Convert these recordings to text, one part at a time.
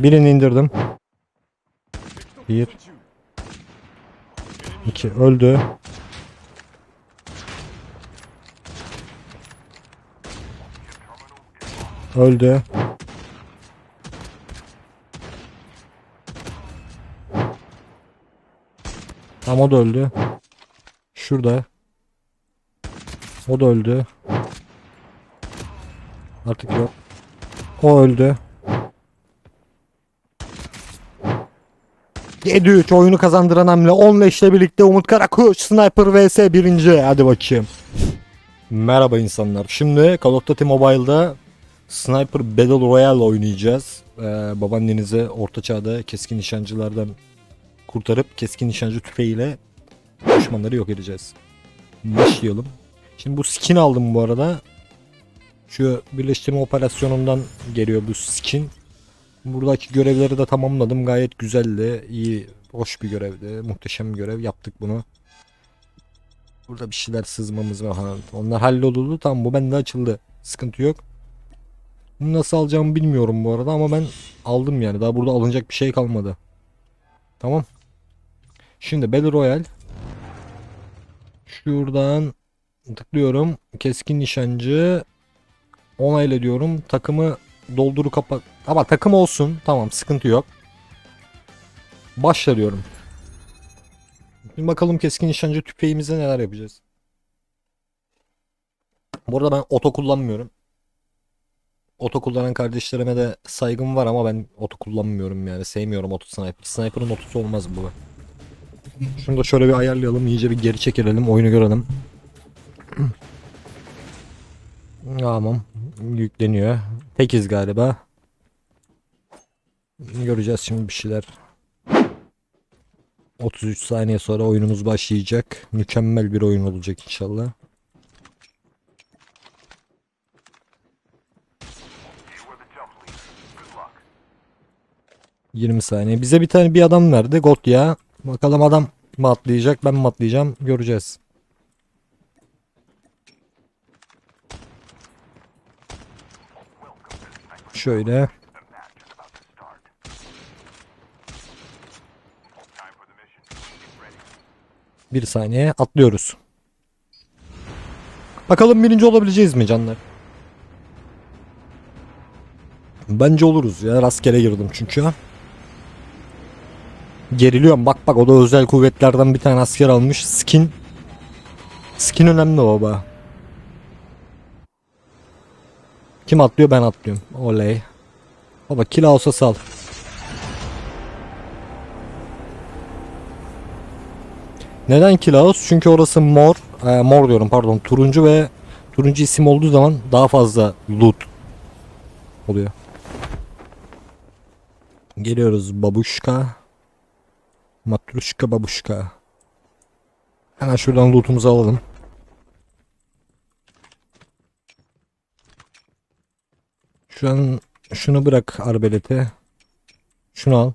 Birini indirdim. Bir. İki. Öldü. Öldü. Tam o da öldü. Şurada. O da öldü. Artık yok. O öldü. 7-3 oyunu kazandıran hamle 10 ile birlikte Umut Karakuş Sniper vs 1. Hadi bakayım. Merhaba insanlar. Şimdi Call of Duty Mobile'da Sniper Battle Royale oynayacağız. Ee, babaannenizi orta çağda keskin nişancılardan kurtarıp keskin nişancı tüfeğiyle düşmanları yok edeceğiz. Başlayalım. Şimdi bu skin aldım bu arada. Şu birleştirme operasyonundan geliyor bu skin. Buradaki görevleri de tamamladım. Gayet güzeldi. iyi, hoş bir görevdi. Muhteşem bir görev. Yaptık bunu. Burada bir şeyler sızmamız var. Onlar halloldu. Tamam bu bende açıldı. Sıkıntı yok. Bunu nasıl alacağımı bilmiyorum bu arada ama ben aldım yani. Daha burada alınacak bir şey kalmadı. Tamam. Şimdi Battle Royale. Şuradan tıklıyorum. Keskin nişancı. Onayla diyorum. Takımı dolduru kapat. Ama takım olsun. Tamam sıkıntı yok. Başla diyorum. Bakalım keskin nişancı tüfeğimize neler yapacağız. Bu arada ben oto kullanmıyorum. Oto kullanan kardeşlerime de saygım var ama ben oto kullanmıyorum yani. Sevmiyorum oto sniper. Sniper'ın otosu olmaz bu. Şunu da şöyle bir ayarlayalım. iyice bir geri çekelim. Oyunu görelim. Tamam. Yükleniyor. Tekiz galiba. Göreceğiz şimdi bir şeyler. 33 saniye sonra oyunumuz başlayacak. Mükemmel bir oyun olacak inşallah. ...20 saniye. Bize bir tane bir adam verdi. God ya. Bakalım adam mı atlayacak ben mi atlayacağım göreceğiz. Şöyle. Bir saniye atlıyoruz. Bakalım birinci olabileceğiz mi canlar? Bence oluruz ya. Rastgele girdim çünkü. Geriliyorum. Bak bak o da özel kuvvetlerden bir tane asker almış. Skin. Skin önemli baba. Kim atlıyor ben atlıyorum. Oley. Baba kill olsa sal. Neden Kilaos? Çünkü orası mor. E, mor diyorum pardon. Turuncu ve turuncu isim olduğu zaman daha fazla loot oluyor. Geliyoruz babuşka. Matruşka babuşka. Hemen şuradan lootumuzu alalım. Şu an şunu bırak arbelete. Şunu al.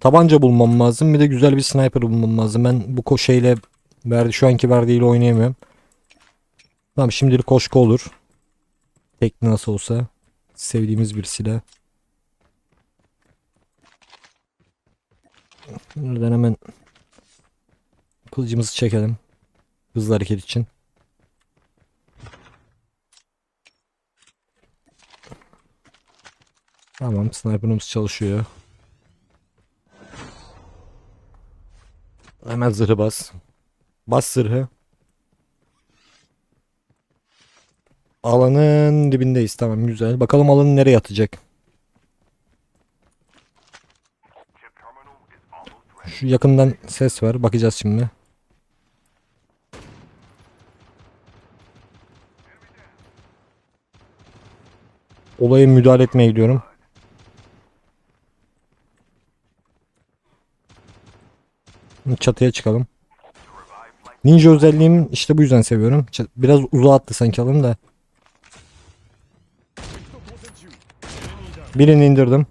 Tabanca bulmam lazım. Bir de güzel bir sniper bulmam lazım. Ben bu koşeyle verdi şu anki verdiğiyle oynayamıyorum. Tamam şimdilik koşku olur. Tekne nasıl olsa. Sevdiğimiz bir silah. Buradan hemen kılıcımızı çekelim. Hızlı hareket için. Tamam sniper'ımız çalışıyor. Hemen zırhı bas. Bas zırhı. Alanın dibindeyiz tamam güzel. Bakalım alanı nereye atacak. Şu yakından ses var. Bakacağız şimdi. Olaya müdahale etmeye gidiyorum. Çatıya çıkalım. Ninja özelliğim işte bu yüzden seviyorum. Biraz uzağa attı sanki alım da. Birini indirdim.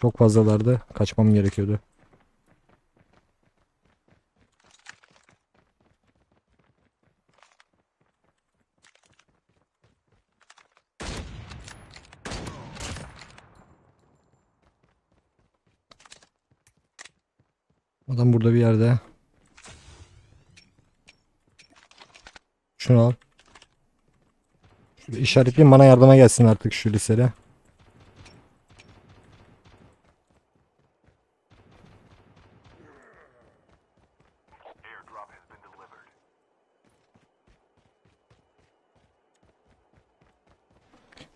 Çok fazlalardı. Kaçmam gerekiyordu. Adam burada bir yerde. Şunu al. Şunu işaretleyeyim bana yardıma gelsin artık şu lisede.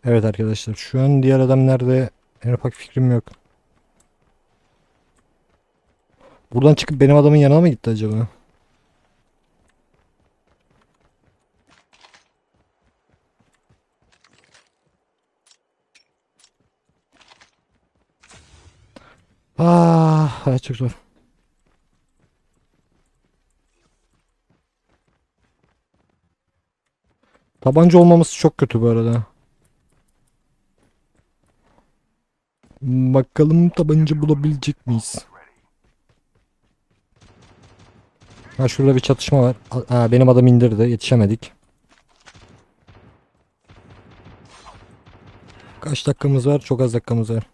Evet arkadaşlar şu an diğer adam nerede en ufak fikrim yok. Buradan çıkıp benim adamın yanına mı gitti acaba? Ah, çok zor. Tabanca olmaması çok kötü bu arada. Bakalım tabanca bulabilecek miyiz? Ha şurada bir çatışma var. Ha, benim adam indirdi. Yetişemedik. Kaç dakikamız var? Çok az dakikamız var.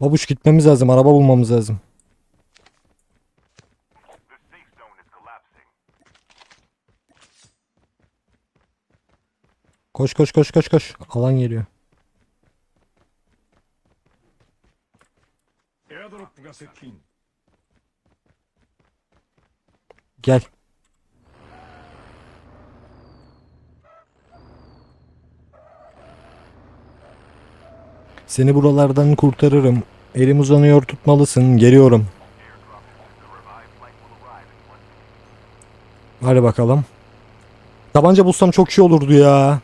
Babuş gitmemiz lazım. Araba bulmamız lazım. Koş koş koş koş koş. Alan geliyor. エア Gel. Seni buralardan kurtarırım. Elim uzanıyor tutmalısın. Geliyorum. Hadi bakalım. Tabanca bulsam çok iyi olurdu ya.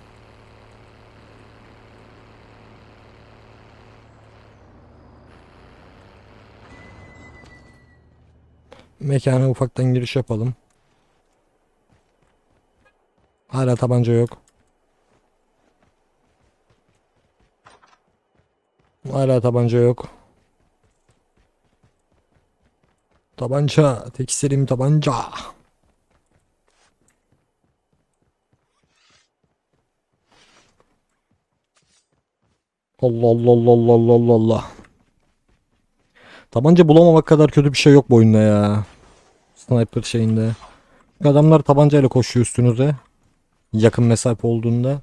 Mekana ufaktan giriş yapalım. Hala tabanca yok. Hala tabanca yok. Tabanca. Tek istediğim tabanca. Allah Allah Allah Allah Allah Allah. Tabanca bulamamak kadar kötü bir şey yok bu oyunda ya. Sniper şeyinde. Adamlar tabancayla koşuyor üstünüze. Yakın mesafe olduğunda.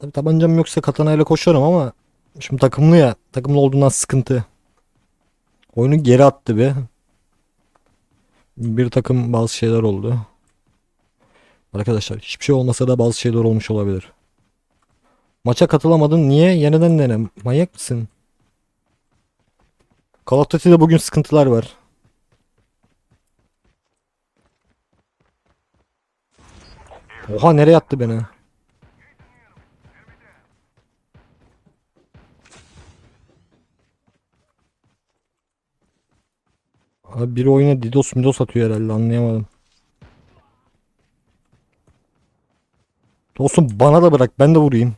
Tabi tabancam yoksa katanayla koşarım ama şimdi takımlı ya. Takımlı olduğundan sıkıntı. Oyunu geri attı be. Bir takım bazı şeyler oldu. Arkadaşlar hiçbir şey olmasa da bazı şeyler olmuş olabilir. Maça katılamadın. Niye? Yeniden dene. Manyak mısın? Call of Duty'de bugün sıkıntılar var. Oha nereye attı beni? Abi biri oyuna DDoS MDoS atıyor herhalde anlayamadım. Dostum bana da bırak ben de vurayım.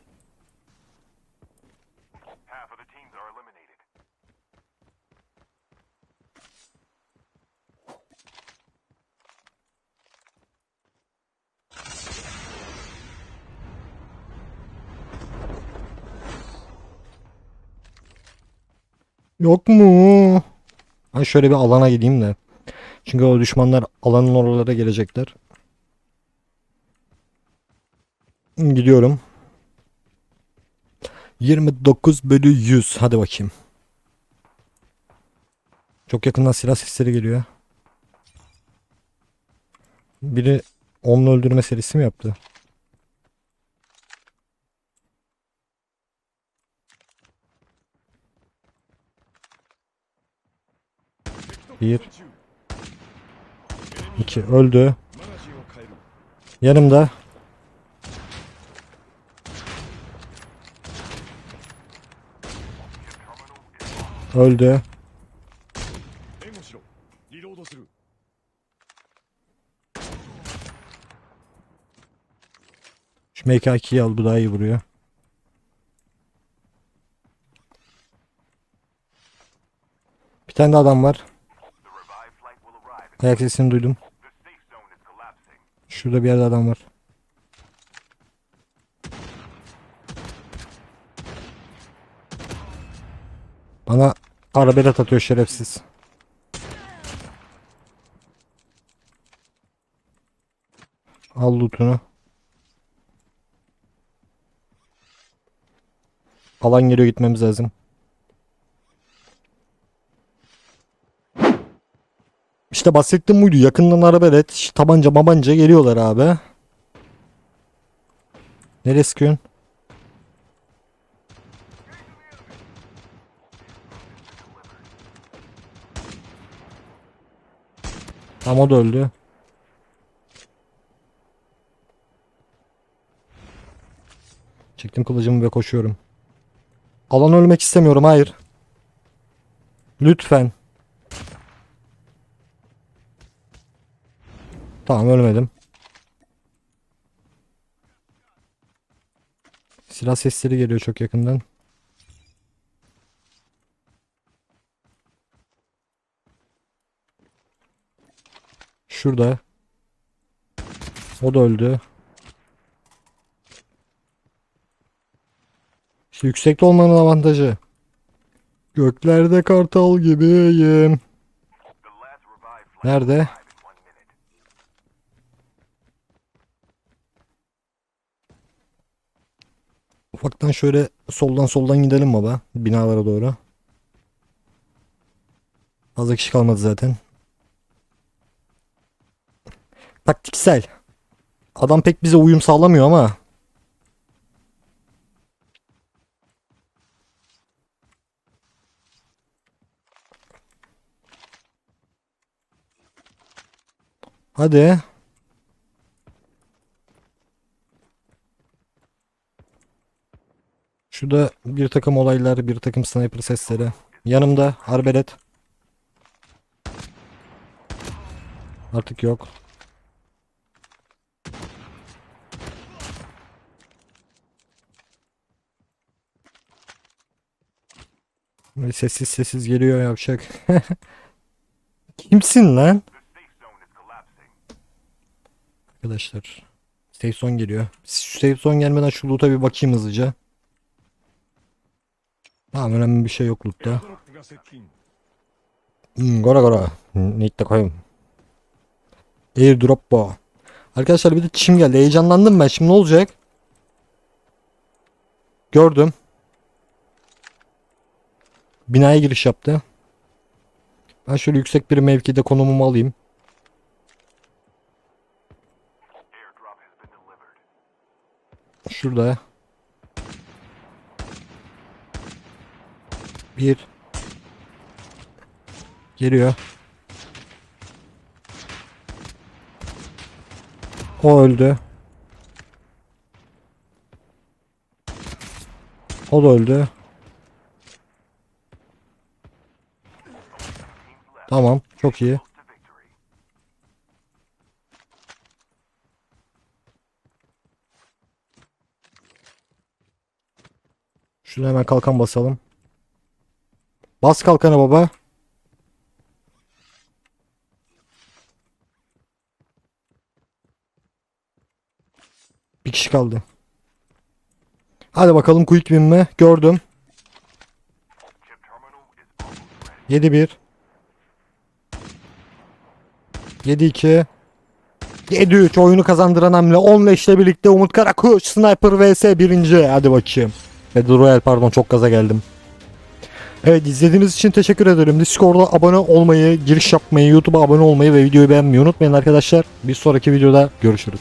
Yok mu? Ben şöyle bir alana gideyim de. Çünkü o düşmanlar alanın oralara gelecekler. Gidiyorum. 29 bölü 100. Hadi bakayım. Çok yakından silah sesleri geliyor. Biri onunla öldürme serisi mi yaptı? Bir. İki. Öldü. Yanımda. Öldü. Şu MK2'yi al bu daha iyi vuruyor. Bir tane de adam var. Ayak sesini duydum. Şurada bir yerde adam var. Bana arabelat atıyor şerefsiz. Al lootunu. Alan geliyor gitmemiz lazım. İşte bahsettiğim buydu. Yakından arabelet, işte tabanca mabanca geliyorlar abi. Nereye sıkıyorsun? Tam da öldü. Çektim kılıcımı ve koşuyorum. Alan ölmek istemiyorum hayır. Lütfen. Tamam ölmedim. Silah sesleri geliyor çok yakından. Şurada. O da öldü. İşte yüksekte olmanın avantajı. Göklerde kartal gibiyim. Nerede? Ufaktan şöyle soldan soldan gidelim baba. Binalara doğru. Fazla kişi kalmadı zaten. Taktiksel. Adam pek bize uyum sağlamıyor ama. Hadi. Şurada bir takım olaylar, bir takım sniper sesleri. Yanımda arbelet. Artık yok. Sessiz sessiz geliyor yapacak. Kimsin lan? Arkadaşlar. Safe zone geliyor. Şu safe zone gelmeden şu loot'a bir bakayım hızlıca. Tamam önemli bir şey yok lootta. Hmm, gora gora. Hmm, Nick de koyayım. Airdrop bu. Arkadaşlar bir de çim geldi. Heyecanlandım ben. Şimdi ne olacak? Gördüm. Binaya giriş yaptı. Ben şöyle yüksek bir mevkide konumumu alayım. Şurada. Bir. Geliyor. O öldü. O da öldü. Tamam, çok iyi. Şuna hemen kalkan basalım. Bas kalkana baba. Bir kişi kaldı. Hadi bakalım quick win mi? Gördüm. 7-1 7-2 7-3 oyunu kazandıran hamle 10 leşle birlikte Umut Karakuş Sniper vs 1. Hadi bakayım. Battle Royale pardon çok gaza geldim. Evet izlediğiniz için teşekkür ederim. Discord'a abone olmayı, giriş yapmayı, YouTube'a abone olmayı ve videoyu beğenmeyi unutmayın arkadaşlar. Bir sonraki videoda görüşürüz.